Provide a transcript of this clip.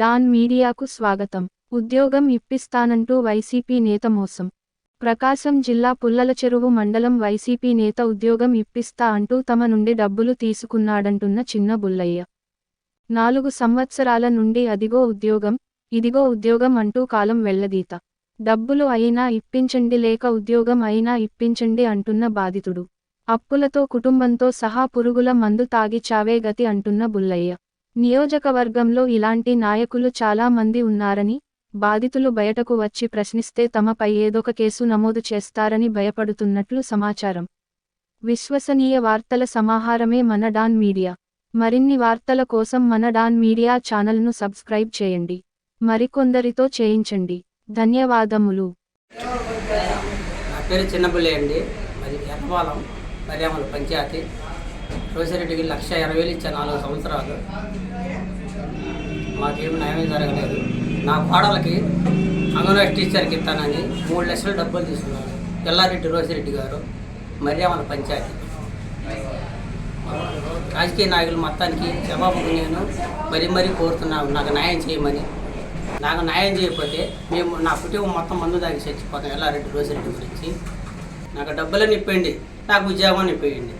Don మీడియాకు స్వాగతం. ఉద్యోగం ఇప్పిస్తానంటూ వైసీపీ నేత మోసం. ప్రకాశం జిల్లా పుల్లల చెరువు మండలం వైసీపీ నేత ఉద్యోగం ఇప్పిస్తా అంటూ తమ నుండి డబ్బులు తీసుకున్నాడంటున్న చిన్న బుల్లయ్య. నాలుగు సంవత్సరాల నుండి అదిగో ఉద్యోగం ఇదిగో ఉద్యోగం అంటూ కాలం వెళ్ళదీత. డబ్బులు అయినా ఇప్పించండి లేక ఉద్యోగం అయినా ఇప్పించండి అంటున్న బాధితుడు. అప్పులతో కుటుంబంతో సహా పురుగుల మందు తాగి చావే గతి అంటున్న బుల్లయ్య. నియోజకవర్గంలో ఇలాంటి నాయకులు చాలా మంది ఉన్నారని బాధితులు బయటకు వచ్చి ప్రశ్నిస్తే తమపై ఏదొక కేసు నమోదు చేస్తారని భయపడుతున్నట్లు సమాచారం. విశ్వసనీయ వార్తల సమాహారమే మన డాన్ మీడియా. మరిన్ని వార్తల కోసం మన డాన్ మీడియా ఛానల్ను సబ్స్క్రైబ్ చేయండి. మరికొందరితో చేయించండి. ధన్యవాదములు. నా పేరు అండి. మరి ఎర్రపాలెం మర్యామల పంచాయతీ. రోసిరెడ్డికి లక్ష ఇరవై వేలు ఇచ్చాను నాలుగు సంవత్సరాలు. మాకేమి న్యాయం జరగలేదు. నా కోడలకి అంగన్వాడీ టీచర్కి ఇస్తానని మూడు లక్షలు డబ్బులు తీసుకున్నాను ఎల్లారెడ్డి రోసిరెడ్డి గారు మర్యామల పంచాయతీ. రాజకీయ నాయకులు మొత్తానికి జవాబు నేను మరీ మరీ కోరుతున్నాను నాకు న్యాయం చేయమని. నాకు న్యాయం చేయకపోతే మేము నా కుటుంబం మొత్తం మందు దాగి చచ్చిపోతాం ఎల్లారెడ్డి రోసిరెడ్డి గురించి. నాకు డబ్బులని ఇప్పండి నాకు ఉద్యోగం ఇప్పేయండి